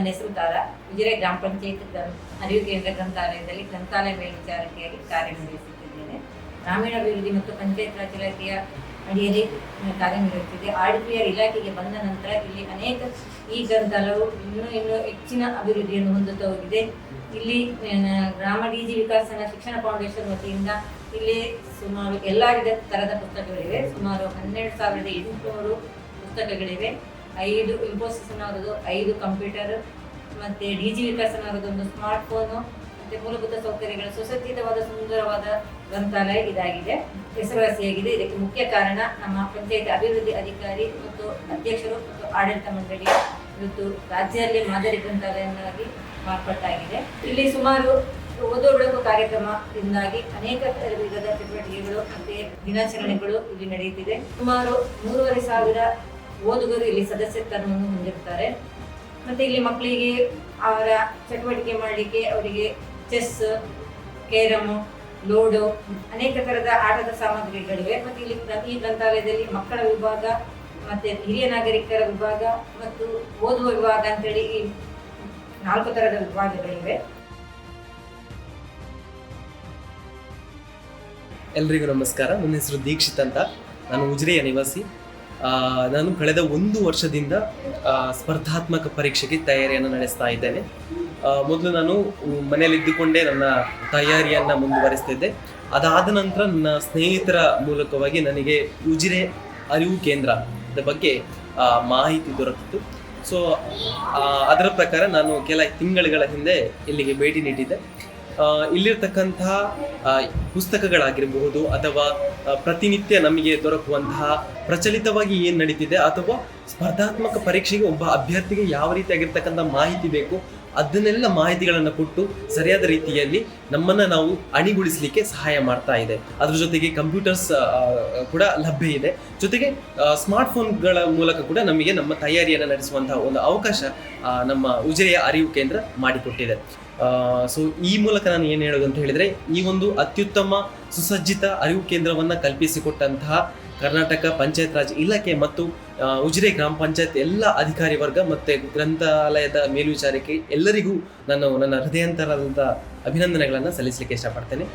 ನನ್ನ ಹೆಸರು ಉಜಿರೆ ಗ್ರಾಮ ಪಂಚಾಯತ್ ಅರಿವು ಕೇಂದ್ರ ಗ್ರಂಥಾಲಯದಲ್ಲಿ ಗ್ರಂಥಾಲಯ ಮೇಲ್ವಿಚಾರಕಿಯಾಗಿ ಕಾರ್ಯನಿರ್ವಹಿಸುತ್ತಿದ್ದೇನೆ. ಗ್ರಾಮೀಣಾಭಿವೃದ್ಧಿ ಮತ್ತು ಪಂಚಾಯತ್ ರಾಜ್ ಇಲಾಖೆಯ ಅಡಿಯಲ್ಲಿ ಕಾರ್ಯನಿರ್ವಹಿಸುತ್ತಿದೆ ಆರ್ ಡಿ ಪಿ ಆರ್ ಇಲಾಖೆಗೆ ಬಂದ ನಂತರ ಇಲ್ಲಿ ಅನೇಕ ಈ ಗ್ರಂಥಾಲಯವು ಇನ್ನೂ ಇನ್ನೂ ಹೆಚ್ಚಿನ ಅಭಿವೃದ್ಧಿಯನ್ನು ಹೊಂದುತ್ತಾ ಹೋಗಿದೆ. ಇಲ್ಲಿ ಗ್ರಾಮ ಡಿ ಜಿ ವಿಕಾಸನ ಶಿಕ್ಷಣ ಫೌಂಡೇಶನ್ ವತಿಯಿಂದ ಇಲ್ಲಿ ಸುಮಾರು ಎಲ್ಲ ವಿಧ ಥರದ ಪುಸ್ತಕಗಳಿವೆ. ಸುಮಾರು ಹನ್ನೆರಡು ಸಾವಿರದ ಎಂಟುನೂರು ಪುಸ್ತಕಗಳಿವೆ. ಐದು ಇನ್ಫೋಸಿಸ್ನವರದು ಐದು ಕಂಪ್ಯೂಟರ್ ಮತ್ತೆ ಡಿ ಜಿ ವಿಕಾಸನವರದ್ದು ಒಂದು ಸ್ಮಾರ್ಟ್ ಫೋನು ಮತ್ತೆ ಮೂಲಭೂತ ಸೌಕರ್ಯಗಳು, ಸುಸಜ್ಜಿತವಾದ, ಸುಂದರವಾದ ಗ್ರಂಥಾಲಯ ಇದಾಗಿದೆ. ಹೆಸರುವಾಸಿಯಾಗಿದೆ ಇದಕ್ಕೆ ಮುಖ್ಯ ಕಾರಣ ನಮ್ಮ ಪಂಚಾಯತ್ ಅಭಿವೃದ್ಧಿ ಅಧಿಕಾರಿ ಮತ್ತು ಅಧ್ಯಕ್ಷರು ಮತ್ತು ಆಡಳಿತ ಮಂಡಳಿ ಇವತ್ತು ರಾಜ್ಯದಲ್ಲಿ ಮಾದರಿ ಗ್ರಂಥಾಲಯವಾಗಿ ಮಾರ್ಪಟ್ಟಾಗಿದೆ. ಇಲ್ಲಿ ಸುಮಾರು ಓದೋ ಬೆಳಕು ಕಾರ್ಯಕ್ರಮದಿಂದಾಗಿ ಅನೇಕ ವಿಧದ ಚಟುವಟಿಕೆಗಳು ಮತ್ತೆ ದಿನಾಚರಣೆಗಳು ಇಲ್ಲಿ ನಡೆಯುತ್ತಿದೆ. ಸುಮಾರು ಮೂರುವರೆ ಸಾವಿರ ಓದುಗರು ಇಲ್ಲಿ ಸದಸ್ಯತ್ವವನ್ನು ಹೊಂದಿರ್ತಾರೆ. ಮತ್ತೆ ಇಲ್ಲಿ ಮಕ್ಕಳಿಗೆ ಅವರ ಚಟುವಟಿಕೆ ಮಾಡಲಿಕ್ಕೆ ಅವರಿಗೆ ಚೆಸ್ ಕೇರಮ್ ಲೋಡೋ ಅನೇಕ ಥರದ ಆಟದ ಸಾಮಗ್ರಿಗಳಿವೆ. ಮತ್ತೆ ಇಲ್ಲಿ ಈ ಗ್ರಂಥಾಲಯದಲ್ಲಿ ಮಕ್ಕಳ ವಿಭಾಗ, ಮತ್ತೆ ಹಿರಿಯ ನಾಗರಿಕರ ವಿಭಾಗ ಮತ್ತು ಓದುವ ವಿಭಾಗ ಅಂತೇಳಿ ಈ ನಾಲ್ಕು ಥರದ ವಿಭಾಗಗಳಿವೆ. ಎಲ್ರಿಗೂ ನಮಸ್ಕಾರ. ನನ್ನ ಹೆಸರು ದೀಕ್ಷಿತ್ ಅಂತ. ನಾನು ಉಜಿರೆಯ ನಿವಾಸಿ. ನಾನು ಕಳೆದ ಒಂದು ವರ್ಷದಿಂದ ಸ್ಪರ್ಧಾತ್ಮಕ ಪರೀಕ್ಷೆಗೆ ತಯಾರಿಯನ್ನು ನಡೆಸ್ತಾ ಇದ್ದೇನೆ. ಮೊದಲು ನಾನು ಮನೆಯಲ್ಲಿದ್ದುಕೊಂಡೇ ನನ್ನ ತಯಾರಿಯನ್ನು ಮುಂದುವರಿಸ್ತಿದ್ದೆ. ಅದಾದ ನಂತರ ನನ್ನ ಸ್ನೇಹಿತರ ಮೂಲಕವಾಗಿ ನನಗೆ ಉಜಿರೆ ಅರಿವು ಕೇಂದ್ರದ ಬಗ್ಗೆ ಮಾಹಿತಿ ದೊರಕಿತು ಸೊ ಅದರ ಪ್ರಕಾರ ನಾನು ಕೆಲ ತಿಂಗಳುಗಳ ಹಿಂದೆ ಇಲ್ಲಿಗೆ ಭೇಟಿ ನೀಡಿದ್ದೆ. ಇಲ್ಲಿರ್ತಕ್ಕಂತಹ ಪುಸ್ತಕಗಳಾಗಿರಬಹುದು ಅಥವಾ ಪ್ರತಿನಿತ್ಯ ನಮಗೆ ದೊರಕುವಂತಹ ಪ್ರಚಲಿತವಾಗಿ ಏನು ನಡೀತಿದೆ ಅಥವಾ ಸ್ಪರ್ಧಾತ್ಮಕ ಪರೀಕ್ಷೆಗೆ ಒಬ್ಬ ಅಭ್ಯರ್ಥಿಗೆ ಯಾವ ರೀತಿಯಾಗಿರ್ತಕ್ಕಂಥ ಮಾಹಿತಿ ಬೇಕು, ಅದನ್ನೆಲ್ಲ ಮಾಹಿತಿಗಳನ್ನು ಕೊಟ್ಟು ಸರಿಯಾದ ರೀತಿಯಲ್ಲಿ ನಮ್ಮನ್ನು ನಾವು ಅಣಿಗೊಳಿಸಲಿಕ್ಕೆ ಸಹಾಯ ಮಾಡ್ತಾ ಇದೆ. ಅದ್ರ ಜೊತೆಗೆ ಕಂಪ್ಯೂಟರ್ಸ್ ಕೂಡ ಲಭ್ಯ ಇದೆ. ಜೊತೆಗೆ ಸ್ಮಾರ್ಟ್ಫೋನ್ಗಳ ಮೂಲಕ ಕೂಡ ನಮಗೆ ನಮ್ಮ ತಯಾರಿಯನ್ನು ನಡೆಸುವಂತಹ ಒಂದು ಅವಕಾಶ ನಮ್ಮ ಉಜಿರೆಯ ಅರಿವು ಕೇಂದ್ರ ಮಾಡಿಕೊಟ್ಟಿದೆ. ಸೊ ಈ ಮೂಲಕ ನಾನು ಏನು ಹೇಳೋದು ಅಂತ ಹೇಳಿದರೆ, ಈ ಒಂದು ಅತ್ಯುತ್ತಮ ಸುಸಜ್ಜಿತ ಅರಿವು ಕೇಂದ್ರವನ್ನು ಕಲ್ಪಿಸಿಕೊಟ್ಟಂತಹ ಕರ್ನಾಟಕ ಪಂಚಾಯತ್ ರಾಜ್ ಇಲಾಖೆ ಮತ್ತು ಉಜಿರೆ ಗ್ರಾಮ ಪಂಚಾಯತ್ ಎಲ್ಲ ಅಧಿಕಾರಿ ವರ್ಗ ಮತ್ತು ಗ್ರಂಥಾಲಯದ ಮೇಲ್ವಿಚಾರಕ್ಕೆ ಎಲ್ಲರಿಗೂ ನಾನು ನನ್ನ ಹೃದಯಂತರಾದಂಥ ಅಭಿನಂದನೆಗಳನ್ನು ಸಲ್ಲಿಸಲಿಕ್ಕೆ ಇಷ್ಟಪಡ್ತೇನೆ.